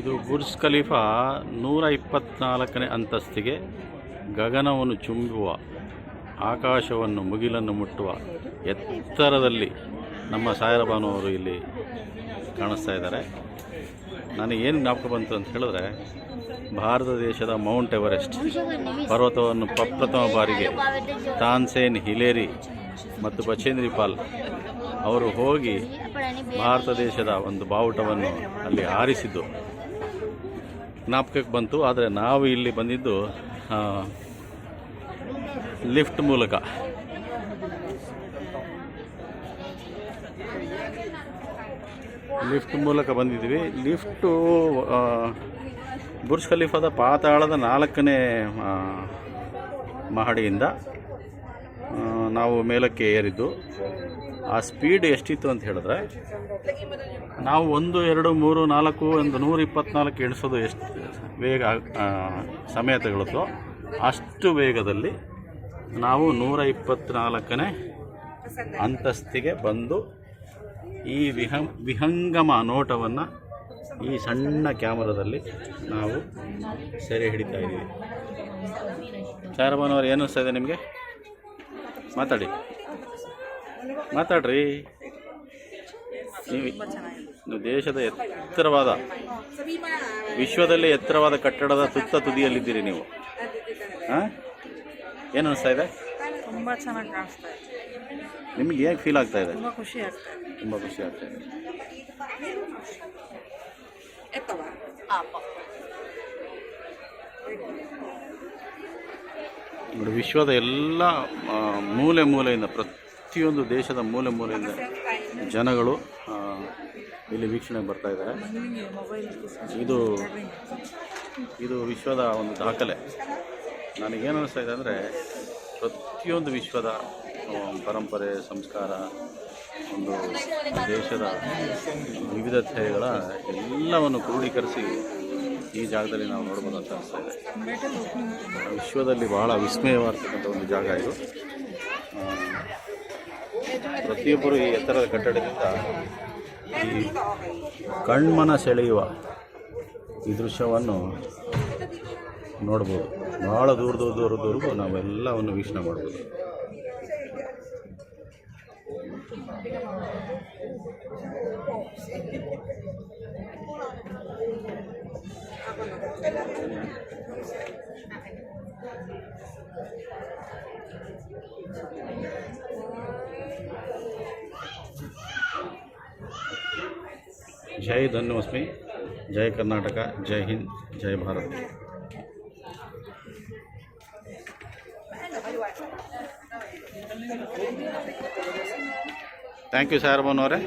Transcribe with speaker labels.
Speaker 1: ಇದು Burj Khalifa ನೂರ ಇಪ್ಪತ್ನಾಲ್ಕನೇ ಅಂತಸ್ತಿಗೆ ಗಗನವನ್ನು ಚುಂಬುವ, ಆಕಾಶವನ್ನು ಮುಗಿಲನ್ನು ಮುಟ್ಟುವ ಎತ್ತರದಲ್ಲಿ ನಮ್ಮ ಸಾಯರಬಾನು ಅವರು ಇಲ್ಲಿ ಕಾಣಿಸ್ತಾ ಇದ್ದಾರೆ. ಏನು ಜ್ಞಾಪಕ ಬಂತು ಅಂತ ಹೇಳಿದ್ರೆ, ಭಾರತ ದೇಶದ ಮೌಂಟ್ ಎವರೆಸ್ಟ್ ಪರ್ವತವನ್ನು ಪ್ರಪ್ರಥಮ ಬಾರಿಗೆ ತಾನ್ಸೇನ್ ಹಿಲೇರಿ ಮತ್ತು ಬಚೇಂದ್ರಿ ಪಾಲ್ ಅವರು ಹೋಗಿ ಭಾರತ ದೇಶದ ಒಂದು ಬಾವುಟವನ್ನು ಅಲ್ಲಿ ಹಾರಿಸಿದ್ದು. ಜ್ಞಾಪಕಕ್ಕೆ ಬಂತು, ಆದರೆ ನಾವು ಇಲ್ಲಿ ಬಂದಿದ್ದು ಲಿಫ್ಟ್ ಮೂಲಕ. ಲಿಫ್ಟ್ ಮೂಲಕ ಬಂದಿದ್ವಿ ಲಿಫ್ಟು ಬುರ್ಜ್ ಖಲೀಫಾದ ಪಾತಾಳದ ನಾಲ್ಕನೇ ಮಹಡಿಯಿಂದ ನಾವು ಮೇಲಕ್ಕೆ ಏರಿದ್ದು. ಆ ಸ್ಪೀಡ್ ಎಷ್ಟಿತ್ತು ಅಂತ ಹೇಳಿದ್ರೆ ನಾವು ಒಂದು, ಎರಡು, ಮೂರು, ನಾಲ್ಕು, ಒಂದು ನೂರ ಇಪ್ಪತ್ನಾಲ್ಕು ಎಣಿಸೋದು ಎಷ್ಟು, ವೇಗ ಸಮಯ ತಗೊಳುತ್ತೋ ಅಷ್ಟು ವೇಗದಲ್ಲಿ ನಾವು ನೂರ ಇಪ್ಪತ್ತ್ನಾಲ್ಕನೇ ಅಂತಸ್ತಿಗೆ ಬಂದು ಈ ವಿಹ, ವಿಹಂಗಮ ನೋಟವನ್ನು ಈ ಸಣ್ಣ ಕ್ಯಾಮರಾದಲ್ಲಿ ನಾವು ಸೆರೆ ಹಿಡಿತಾ ಇದ್ದೀವಿ. ಸಾರಭಾನವ್ರು ಏನು ಅನಿಸ್ತಾ ಇದೆ ನಿಮಗೆ? ಮಾತಾಡಿ. ಮಾತಾಡ್ರಿ. ನೀವು ದೇಶದ ಎತ್ತರವಾದ ವಿಶ್ವದಲ್ಲಿ ಎತ್ತರವಾದ ಕಟ್ಟಡದ ಸುತ್ತ ತುದಿಯಲ್ಲಿದ್ದೀರಿ ನೀವು. ಹಾಂ? ಏನು ಅನಿಸ್ತಾ ಇದೆ?
Speaker 2: ನಿಮ್ಗೆ ಚೆನ್ನಾಗಿ ಕಾಣಿಸ್ತಾ ಇದೆ.
Speaker 1: ನಿಮಗೆ ಹೇಗೆ ಫೀಲ್ ಆಗ್ತಾ ಇದೆ?
Speaker 2: ತುಂಬ ಖುಷಿ ಆಗ್ತಾ ಇದೆ.
Speaker 1: ತುಂಬ ಖುಷಿ ಆಗ್ತಾ ಇದೆ. ವಿಶ್ವದ ಎಲ್ಲ ಮೂಲೆ ಮೂಲೆಯಿಂದ ಪ್ರತಿಯೊಂದು ದೇಶದ ಮೂಲೆ ಮೂಲೆಯಿಂದ ಜನಗಳು ಇಲ್ಲಿ ವೀಕ್ಷಣೆಗೆ ಬರ್ತಾ ಇದ್ದಾರೆ. ಇದು ಇದು ವಿಶ್ವದ ಒಂದು ದಾಖಲೆ. ನನಗೇನು ಅನಿಸ್ತಾ ಇದೆ ಅಂದರೆ, ಪ್ರತಿಯೊಂದು ವಿಶ್ವದ ಪರಂಪರೆ, ಸಂಸ್ಕಾರ, ಒಂದು ದೇಶದ ವಿವಿಧತೆಗಳ ಎಲ್ಲವನ್ನು ಕ್ರೋಢೀಕರಿಸಿ ಈ ಜಾಗದಲ್ಲಿ ನಾವು ನೋಡ್ಬೋದು ಅಂತ ಅನಿಸ್ತಾ ಇದೆ. ವಿಶ್ವದಲ್ಲಿ ಬಹಳ ವಿಸ್ಮಯವಾಗಿರ್ತಕ್ಕಂಥ ಒಂದು ಜಾಗ ಇದು. ಪ್ರತಿಯೊಬ್ಬರು ಈ ಎತ್ತರದ ಕಟ್ಟಡದಿಂದ ಈ ಕಣ್ಮನ ಸೆಳೆಯುವ ಈ ದೃಶ್ಯವನ್ನು ನೋಡ್ಬೋದು. ಬಹಳ ದೂರ ದೂರ ದೂರದವರೆಗೂ ನಾವೆಲ್ಲವನ್ನು ವೀಕ್ಷಣೆ ಮಾಡ್ಬೋದು. ಜೈ ಧನ್ಯೋಸ್ಮಿ ಜೈ ಕರ್ನಾಟಕ ಜೈ ಹಿಂದ್ ಜೈ ಭಾರತ್ ಥ್ಯಾಂಕ್ ಯು ಸಾರ್ ಅವರೇ